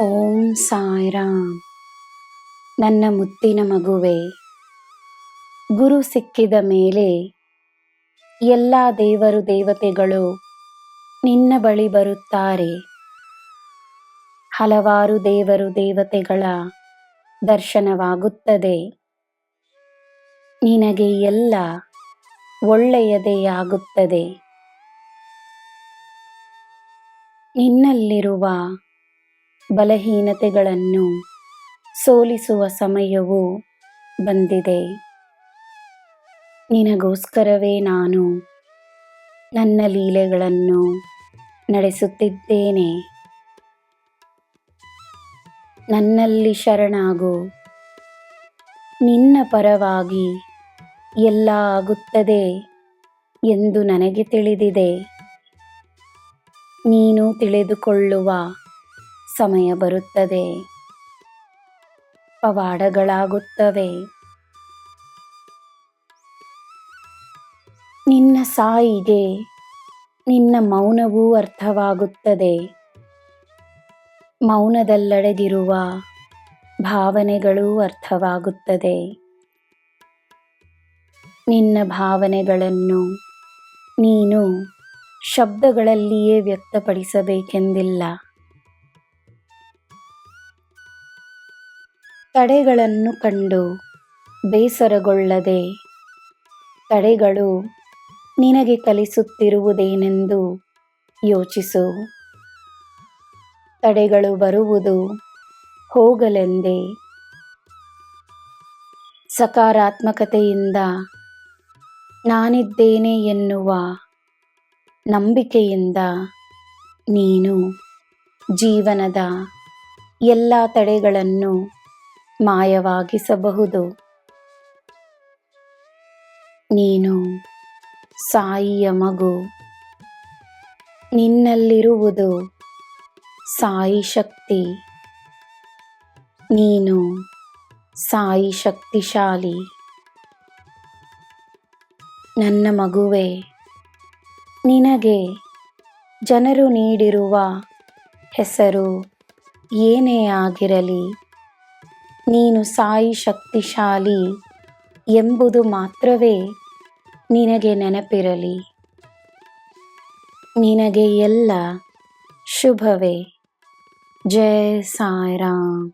ಓಂ ಸಾಯಿರಾಮ್. ನನ್ನ ಮುತ್ತಿನ ಮಗುವೆ, ಗುರು ಸಿಕ್ಕಿದ ಮೇಲೆ ಎಲ್ಲ ದೇವರು ದೇವತೆಗಳು ನಿನ್ನ ಬಳಿ ಬರುತ್ತಾರೆ. ಹಲವಾರು ದೇವರು ದೇವತೆಗಳ ದರ್ಶನವಾಗುತ್ತದೆ. ನಿನಗೆ ಎಲ್ಲ ಒಳ್ಳೆಯದೇ ಆಗುತ್ತದೆ. ನಿನ್ನಲ್ಲಿರುವ ಬಲಹೀನತೆಗಳನ್ನು ಸೋಲಿಸುವ ಸಮಯವು ಬಂದಿದೆ. ನಿನಗೋಸ್ಕರವೇ ನಾನು ನನ್ನ ಲೀಲೆಗಳನ್ನು ನಡೆಸುತ್ತಿದ್ದೇನೆ. ನನ್ನಲ್ಲಿ ಶರಣಾಗು. ನಿನ್ನ ಪರವಾಗಿ ಎಲ್ಲ ಆಗುತ್ತದೆ ಎಂದು ನನಗೆ ತಿಳಿದಿದೆ. ನೀನು ತಿಳಿದುಕೊಳ್ಳುವ ಸಮಯ ಬರುತ್ತದೆ. ಪವಾಡಗಳಾಗುತ್ತವೆ. ನಿನ್ನ ಸಾಯಿಗೆ ನಿನ್ನ ಮೌನವೂ ಅರ್ಥವಾಗುತ್ತದೆ. ಮೌನದಲ್ಲಡೆದಿರುವ ಭಾವನೆಗಳೂ ಅರ್ಥವಾಗುತ್ತದೆ. ನಿನ್ನ ಭಾವನೆಗಳನ್ನು ನೀನು ಶಬ್ದಗಳಲ್ಲಿಯೇ ವ್ಯಕ್ತಪಡಿಸಬೇಕೆಂದಿಲ್ಲ. ತಡೆಗಳನ್ನು ಕಂಡು ಬೇಸರಗೊಳ್ಳದೆ, ತಡೆಗಳು ನಿನಗೆ ಕಲಿಸುತ್ತಿರುವುದೇನೆಂದು ಯೋಚಿಸು. ತಡೆಗಳು ಬರುವುದು ಹೋಗಲೆಂದೇ. ಸಕಾರಾತ್ಮಕತೆಯಿಂದ ನಾನಿದ್ದೇನೆ ಎನ್ನುವ ನಂಬಿಕೆಯಿಂದ ನೀನು ಜೀವನದ ಎಲ್ಲ ತಡೆಗಳನ್ನು ಮಾಯವಾಗಿಸಬಹುದು. ನೀನು ಸಾಯಿಯ ಮಗು. ನಿನ್ನಲ್ಲಿರುವುದು ಸಾಯಿ ಶಕ್ತಿ. ನೀನು ಸಾಯಿ ಶಕ್ತಿಶಾಲಿ. ನನ್ನ ಮಗುವೆ, ನಿನಗೆ ಜನರು ನೀಡಿರುವ ಹೆಸರು ಏನೇ ಆಗಿರಲಿ ನೀನು ಸಾಯಿ ಶಕ್ತಿಶಾಲಿ ಎಂಬುದು ಮಾತ್ರವೇ ನಿನಗೆ ನೆನಪಿರಲಿ. ನಿನಗೆ ಎಲ್ಲ ಶುಭವೇ. ಜಯ ಸಾಯಿರಾಮ್.